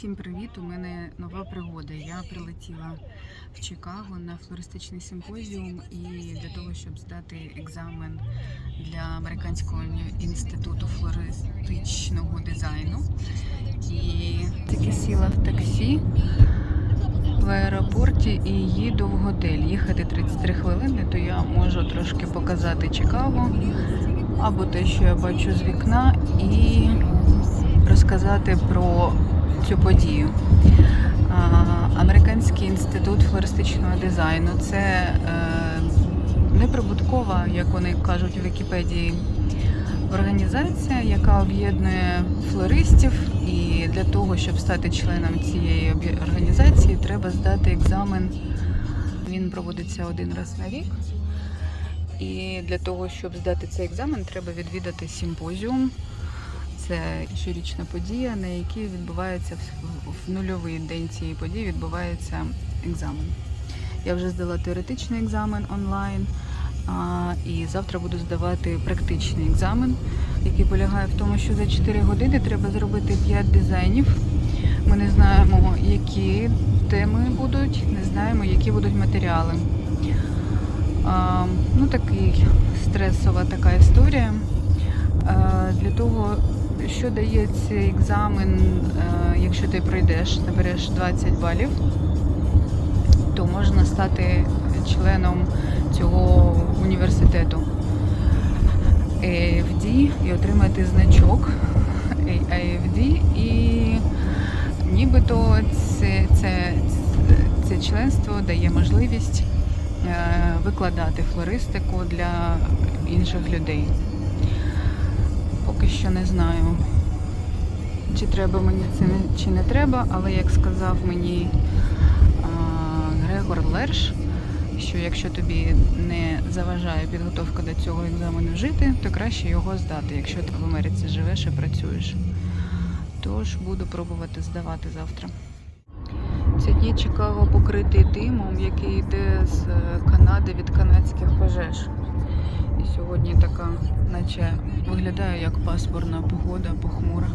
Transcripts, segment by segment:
Всім привіт! У мене нова пригода. Я прилетіла в Чикаго на флористичний симпозіум і для того, щоб здати екзамен для Американського інституту флористичного дизайну. І таки сіла в таксі в аеропорті і їду в готель. Їхати 33 хвилини, то я можу трошки показати Чикаго або те, що я бачу з вікна, і розказати про цю подію. Американський інститут флористичного дизайну це е, неприбуткова, як вони кажуть у Вікіпедії, організація, яка об'єднує флористів. І для того, щоб стати членом цієї організації, треба здати екзамен. Він проводиться один раз на рік. І для того, щоб здати цей екзамен, треба відвідати симпозіум. Це щорічна подія, на якій відбувається в- нульовий день цієї події відбувається екзамен. Я вже здала теоретичний екзамен онлайн, а, і завтра буду здавати практичний екзамен, який полягає в тому, що за 4 години треба зробити 5 дизайнів. Ми не знаємо, які теми будуть, не знаємо, які будуть матеріали. А, ну, такий стресова така історія. Е, Для того, що дає цей екзамен, е, якщо ти пройдеш, набереш 20 балів, то можна стати членом цього університету AFD і отримати значок AFD і нібито це, це, це членство дає можливість е, викладати флористику для інших людей. Поки що не знаю, чи треба мені це чи не треба, але як сказав мені а, Грегор Лерш, що якщо тобі не заважає підготовка до цього екзамену жити, то краще його здати, якщо ти в Америці живеш і працюєш. Тож буду пробувати здавати завтра. Ці дні Чикаго покритий димом, який йде з е, Канади від канадських пожеж. Сьогодні така, наче виглядає як пасмурна погода, похмура.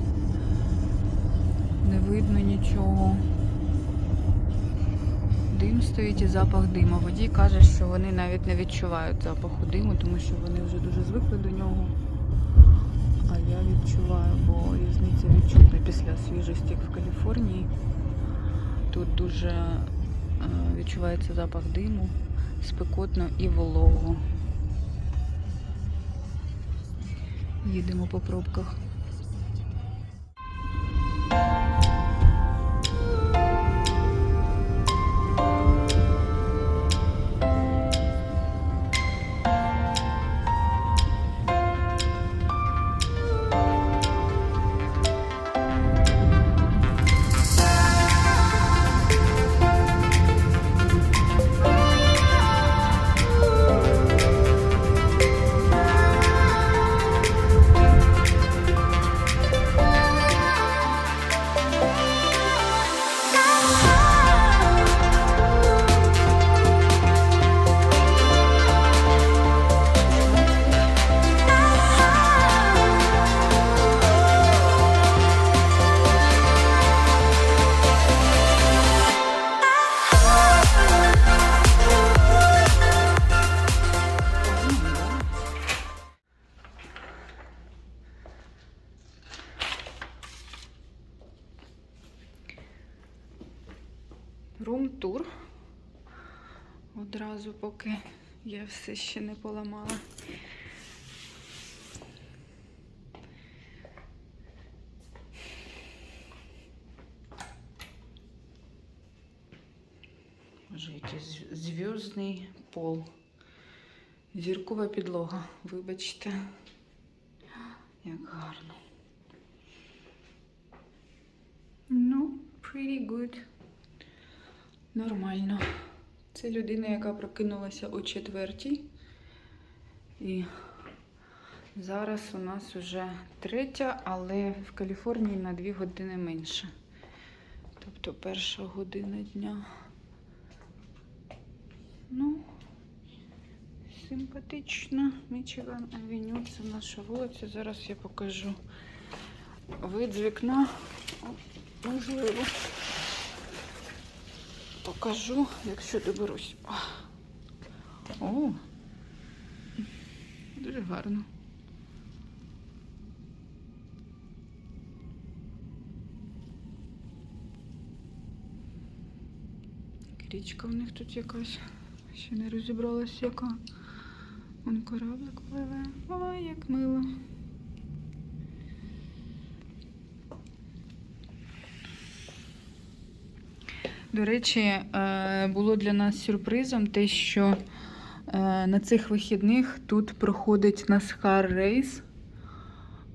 Не видно нічого. Дим стоїть і запах диму. Водій каже, що вони навіть не відчувають запаху диму, тому що вони вже дуже звикли до нього. А я відчуваю, бо різниця відчутна після свіжості в Каліфорнії. Тут дуже е, відчувається запах диму, спекотно і волого. Їдемо по пробках. Рум-тур. Одразу, поки я все ще не поламала. Якийсь зв'язний пол. Зіркова підлога, вибачте. Як гарно. Ну, pretty good. Нормально. Це людина, яка прокинулася о четвертій. І зараз у нас вже третя, але в Каліфорнії на дві години менше. Тобто перша година дня. Ну, симпатично. Мічиган Авеню, це наша вулиця. Зараз я покажу вид з вікна. О, Можливо. Покажу, якщо доберусь. О, дуже гарно. Річка в них тут якась. Ще не розібралась яка. Вон кораблик пливе. Ой, як мило. До речі, е, було для нас сюрпризом те, що е, на цих вихідних тут проходить Насхар рейс.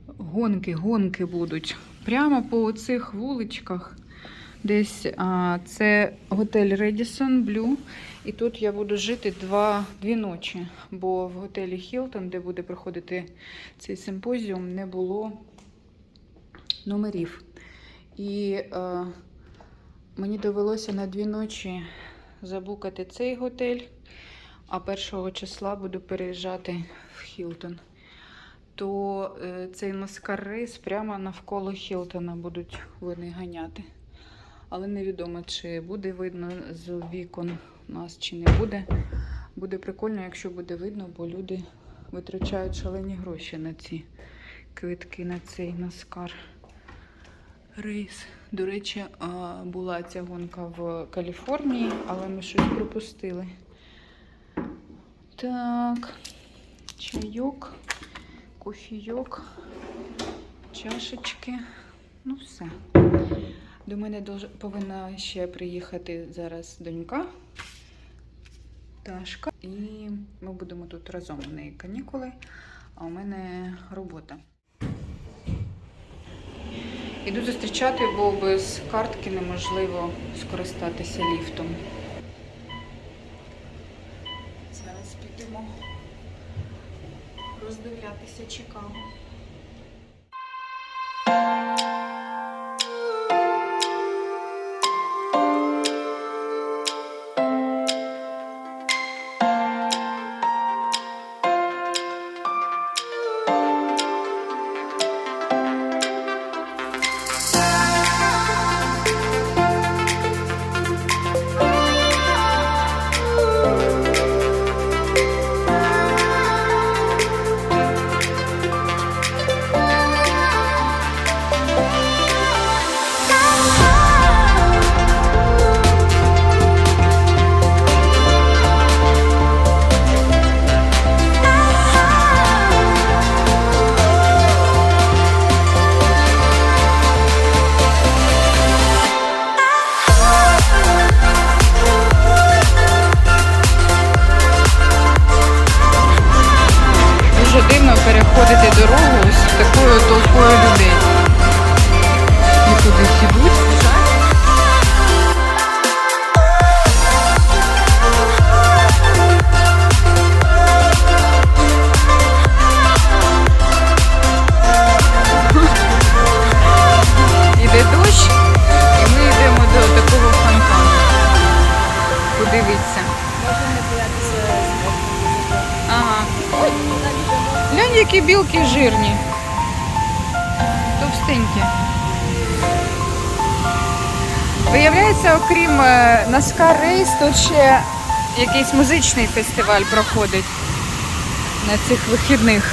Гонки, гонки будуть. Прямо по цих вуличках. Десь а, це готель Redison Blue. І тут я буду жити два, дві ночі, бо в готелі Hilton, де буде проходити цей симпозіум, не було номерів. І е, мені довелося на дві ночі забукати цей готель, а першого числа буду переїжджати в Хілтон. То е, цей маскар рейс прямо навколо Хілтона будуть вони ганяти. Але невідомо, чи буде видно з вікон нас, чи не буде. Буде прикольно, якщо буде видно, бо люди витрачають шалені гроші на ці квитки, на цей наскар рейс. До речі, була ця гонка в Каліфорнії, але ми щось пропустили. Так, чайок, кофійок, чашечки. Ну, все. До мене повинна ще приїхати зараз донька Ташка. І ми будемо тут разом. У неї канікули, а у мене робота. Іду зустрічати, бо без картки неможливо скористатися ліфтом. Зараз підемо роздивлятися Чикаго. Рейс, тут ще якийсь музичний фестиваль проходить на цих вихідних.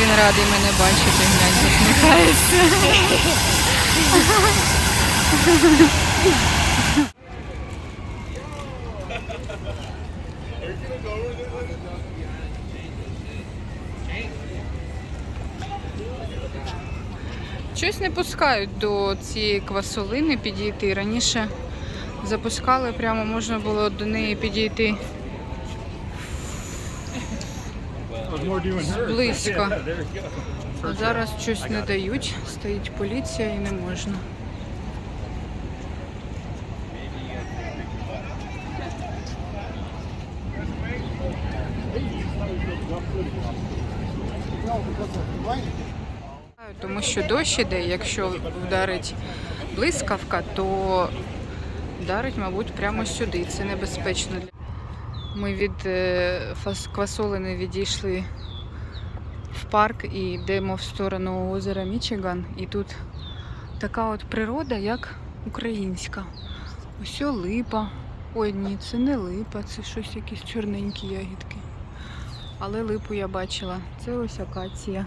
Він радий мене бачити, глянь, посміхається. Щось не пускають до цієї квасолини підійти. Раніше запускали, прямо можна було до неї підійти близько. А зараз щось не дають, стоїть поліція і не можна. Тому що дощ іде, якщо вдарить блискавка, то вдарить, мабуть, прямо сюди. Це небезпечно. Ми від е, квасолини відійшли в парк і йдемо в сторону озера Мічиган. І тут така от природа, як українська. Ось липа. Ой, ні, це не липа, це щось якісь чорненькі ягідки. Але липу я бачила. Це ось акація.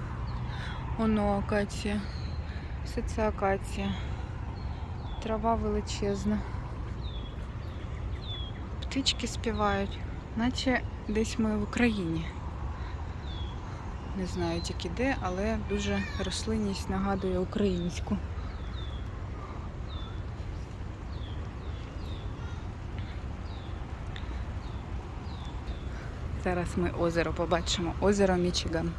Оно акація. Все це акація. Трава величезна. Птички співають, наче десь ми в Україні. Не знаю тільки де, але дуже рослинність нагадує українську. Зараз ми озеро побачимо. Озеро Мічиган.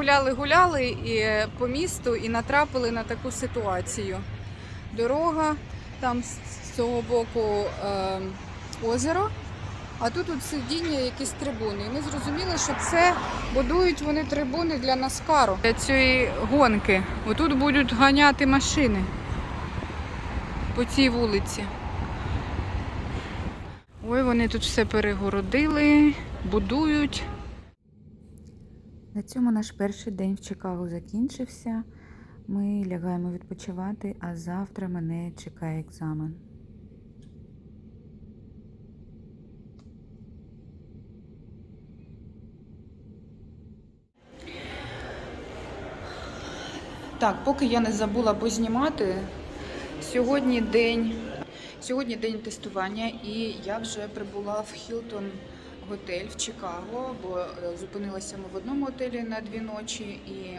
Гуляли, гуляли і е, по місту і натрапили на таку ситуацію. Дорога, там з цього боку е, озеро, а тут от сидіння якісь трибуни. І ми зрозуміли, що це будують вони трибуни для Наскару. Для цієї гонки. Отут будуть ганяти машини по цій вулиці. Ой, вони тут все перегородили, будують. На цьому наш перший день в Чикаго закінчився. Ми лягаємо відпочивати, а завтра мене чекає екзамен. Так, поки я не забула познімати, сьогодні день, сьогодні день тестування, і я вже прибула в Хілтон готель в Чикаго, бо е, зупинилися ми в одному готелі на дві ночі, і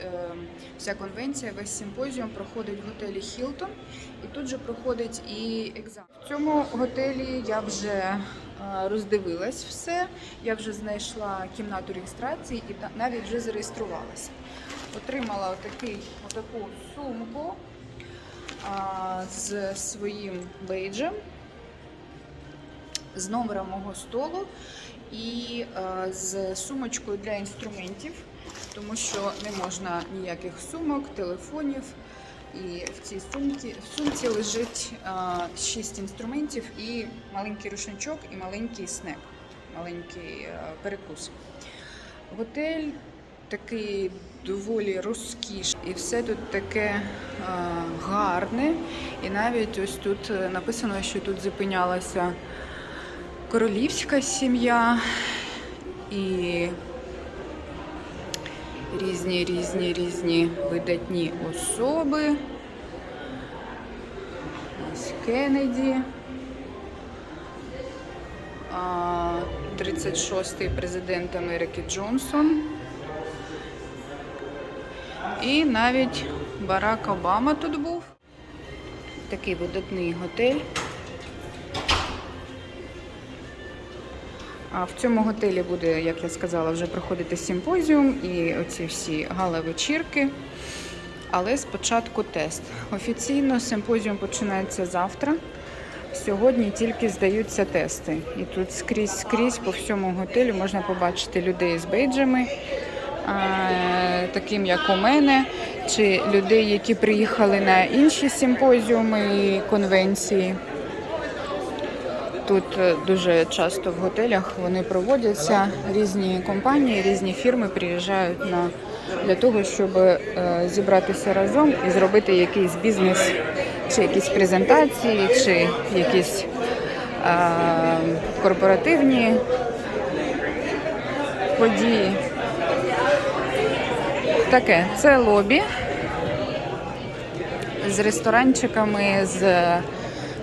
е, вся конвенція, весь симпозіум проходить в готелі Хілтон, і тут же проходить і екзамен. В цьому готелі я вже е, роздивилась все, я вже знайшла кімнату реєстрації і навіть вже зареєструвалася отримала отакий, отаку сумку з своїм бейджем, з номером мого столу і а, з сумочкою для інструментів, тому що не можна ніяких сумок, телефонів. І в цій сумці, в сумці лежить а, 6 інструментів і маленький рушничок, і маленький снек, маленький а, перекус. Готель такий доволі розкіш, і все тут таке а, гарне. І навіть ось тут е, написано, що тут зупинялася королівська сім'я і різні, різні, різні видатні особи. Ось Кеннеді. 36-й президент Америки Джонсон. І навіть Барак Обама тут був. Такий видатний готель. А в цьому готелі буде, як я сказала, вже проходити симпозіум і оці всі гала-вечірки. Але спочатку тест. Офіційно симпозіум починається завтра Сьогодні тільки здаються тести. І тут скрізь скрізь по всьому готелю можна побачити людей з бейджами, таким як у мене, чи людей, які приїхали на інші симпозіуми і конвенції. Тут е, дуже часто в готелях вони проводяться. Різні компанії, різні фірми приїжджають на для того, щоб е, зібратися разом і зробити якийсь бізнес, чи якісь презентації, чи якісь е, корпоративні події. Таке, це лобі з ресторанчиками, з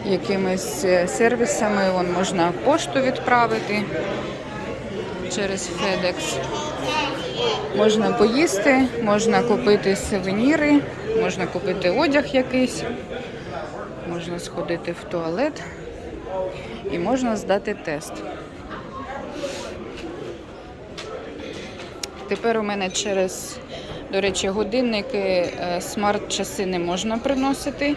якимись е, сервісами. Вон можна пошту відправити через FedEx. Можна поїсти, можна купити сувеніри, можна купити одяг якийсь, можна сходити в туалет і можна здати тест. Тепер у мене через, до речі, годинники, е, смарт-часи не можна приносити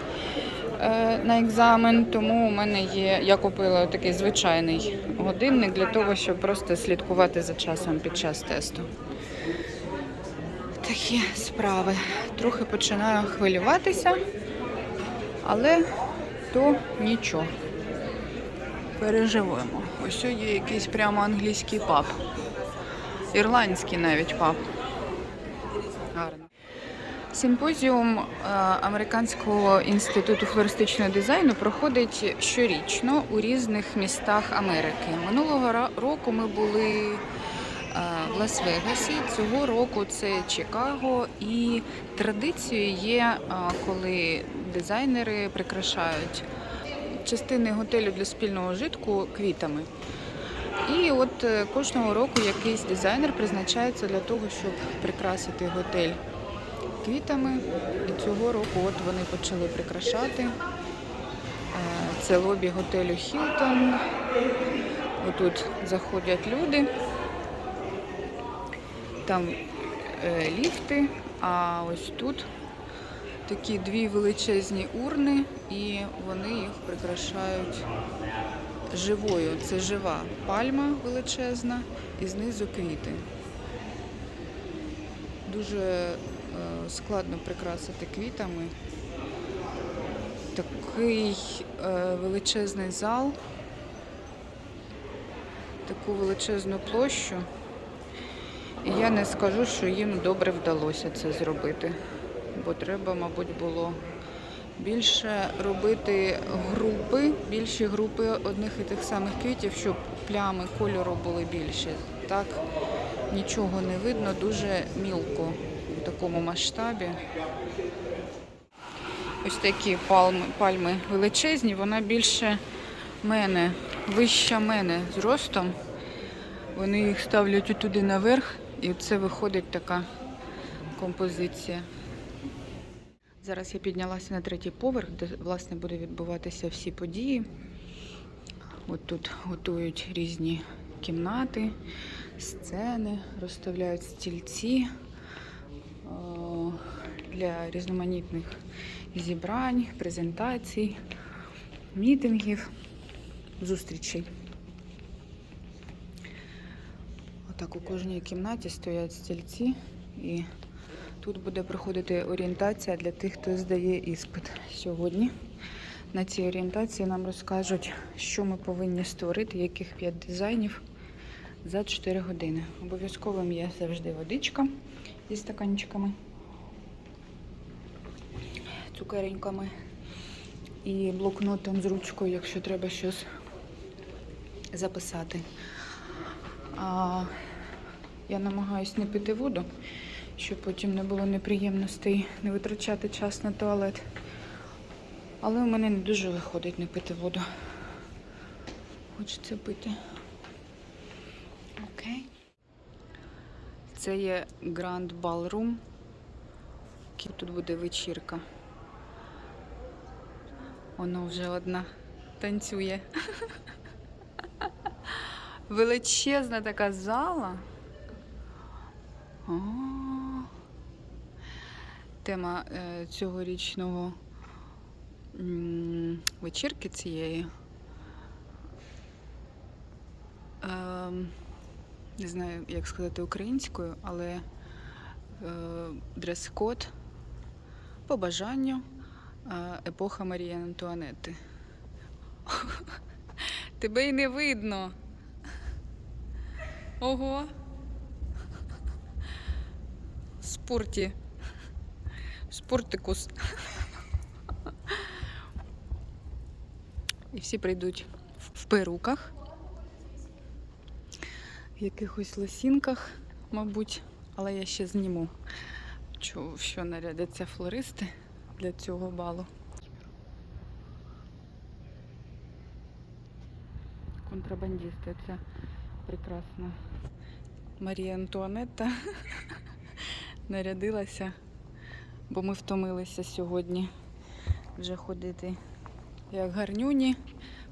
на екзамен, тому у мене є, я купила такий звичайний годинник для того, щоб просто слідкувати за часом під час тесту. Такі справи. Трохи починаю хвилюватися, але то нічого. Переживемо. Ось є якийсь прямо англійський паб. Ірландський навіть паб. Симпозіум е, Американського інституту флористичного дизайну проходить щорічно у різних містах Америки. Минулого року ми були е, в Лас-Вегасі. Цього року це Чикаго. І традицією є, е, коли дизайнери прикрашають частини готелю для спільного житку квітами. І от кожного року якийсь дизайнер призначається для того, щоб прикрасити готель квітами. І цього року от вони почали прикрашати. Е, Це лобі готелю Хілтон. Отут заходять люди. Там е, ліфти, а ось тут такі дві величезні урни, і вони їх прикрашають живою. Це жива пальма величезна і знизу квіти. Дуже складно прикрасити квітами. Такий е, величезний зал, таку величезну площу. І я не скажу, що їм добре вдалося це зробити, бо треба, мабуть, було більше робити групи, більші групи одних і тих самих квітів, щоб плями кольору були більші. Так нічого не видно, дуже мілко в такому масштабі. Ось такі пальми, пальми величезні, вона більше мене, вища мене зростом. Вони їх ставлять туди наверх, і це виходить така композиція. Зараз я піднялася на третій поверх, де власне буде відбуватися всі події. От тут готують різні кімнати, сцени, розставляють стільці для різноманітних зібрань, презентацій, мітингів, зустрічей. Отак у кожній кімнаті стоять стільці і Тут буде проходити орієнтація для тих, хто здає іспит сьогодні. На цій орієнтації нам розкажуть, що ми повинні створити, яких 5 дизайнів за 4 години. Обов'язковим є завжди водичка зі стаканчиками, цукереньками і блокнотом з ручкою, якщо треба щось записати. А я намагаюся не пити воду щоб потім не було неприємностей, не витрачати час на туалет. Але у мене не дуже виходить не пити воду. Хочеться пити. Окей. Це є Grand Ballroom. Тут буде вечірка. Воно вже одна танцює. Величезна така зала. О, Тема е, цьогорічного вечірки цієї. Ем, не знаю, як сказати українською, але е, дрес-код по бажанню е, епоха Марії Антуанетти. Тебе й не видно. Ого. Спорті. Спортикус. І всі прийдуть в перуках, якихось лосінках, мабуть, але я ще зніму, що, що нарядяться флористи для цього балу. Контрабандисти, це прекрасна Марія Антуанетта нарядилася, бо ми втомилися сьогодні вже ходити як гарнюні,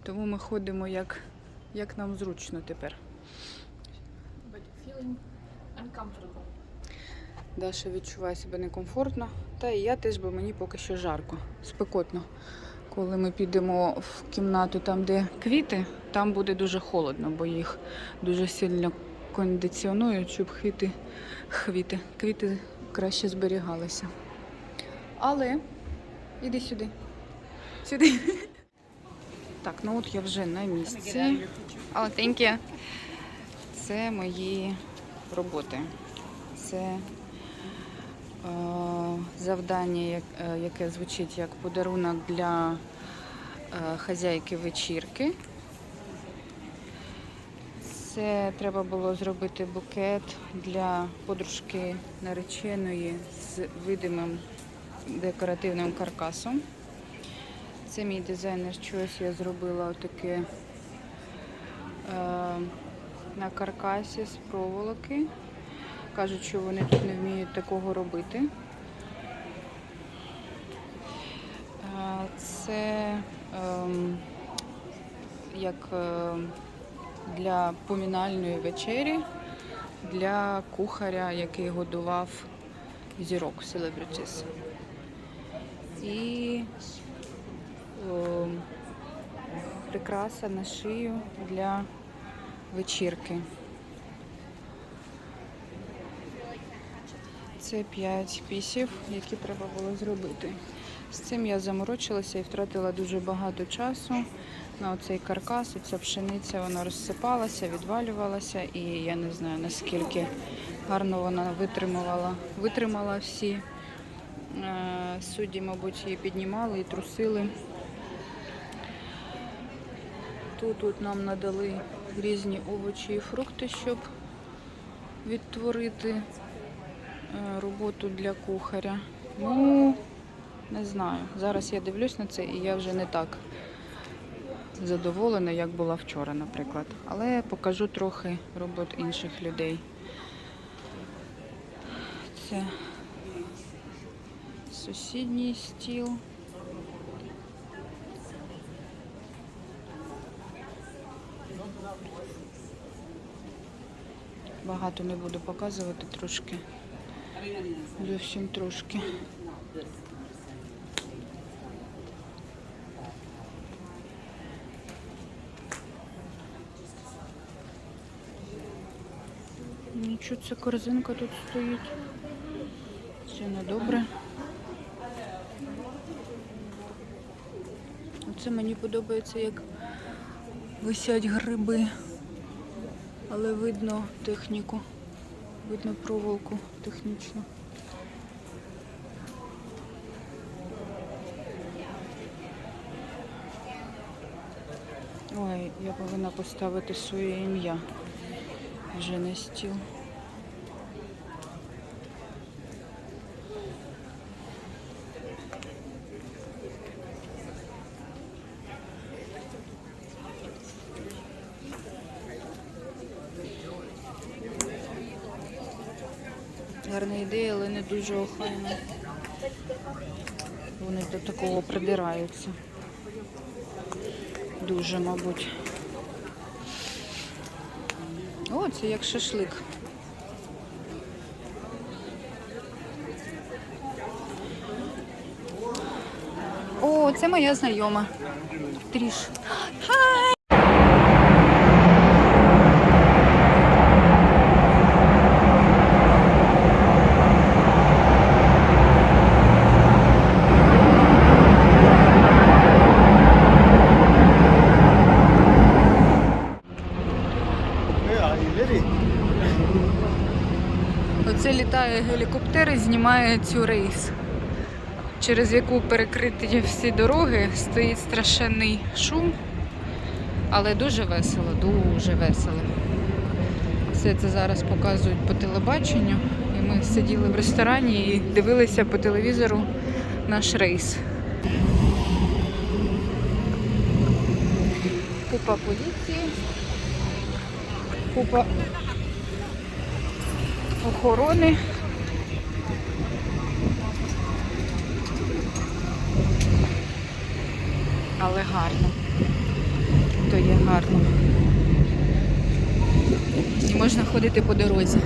тому ми ходимо як, як нам зручно тепер. Даша відчуває себе некомфортно, та і я теж, бо мені поки що жарко, спекотно. Коли ми підемо в кімнату, там, де квіти, там буде дуже холодно, бо їх дуже сильно кондиціонують, щоб квіти, хвіти, квіти краще зберігалися. Але іди сюди. Сюди. Так, ну от я вже на місці. О, thank you. Це мої роботи. Це е, завдання, е, яке звучить як подарунок для е, хазяйки вечірки. Це треба було зробити букет для подружки нареченої з видимим декоративним каркасом. Це мій дизайнер щось я зробила отаке е, на каркасі з проволоки. Кажуть, що вони тут не вміють такого робити. Це ем, як е, для помінальної вечері для кухаря, який годував зірок Celebrities. І ем, прикраса на шию для вечірки. Це 5 пісів, які треба було зробити. З цим я заморочилася і втратила дуже багато часу на оцей каркас. Оця пшениця вона розсипалася, відвалювалася, і я не знаю наскільки гарно вона витримувала, витримала всі. Е, Судді, мабуть, її піднімали і трусили. Тут, тут нам надали різні овочі і фрукти, щоб відтворити е, роботу для кухаря. Ну, не знаю. Зараз я дивлюсь на це і я вже не так задоволена, як була вчора, наприклад. Але покажу трохи робот інших людей. Це сусідній стіл. Багато не буду показувати трошки. Зовсім трошки. Нічого, ця корзинка тут стоїть. Все недобре. Оце мені подобається, як висять гриби. Але видно техніку, видно проволоку технічну. Ой, я повинна поставити своє ім'я вже на стіл. Гарна ідея, але не дуже охайна. Вони до такого придираються. Дуже, мабуть. О, це як шашлик. О, це моя знайома. Тріш. Хай! Репортери цю рейс, через яку перекриті всі дороги, стоїть страшенний шум, але дуже весело, дуже весело. Все це зараз показують по телебаченню. І ми сиділи в ресторані і дивилися по телевізору наш рейс. Купа поліції, купа охорони. Але гарно. То є гарно. І можна ходити по дорозі.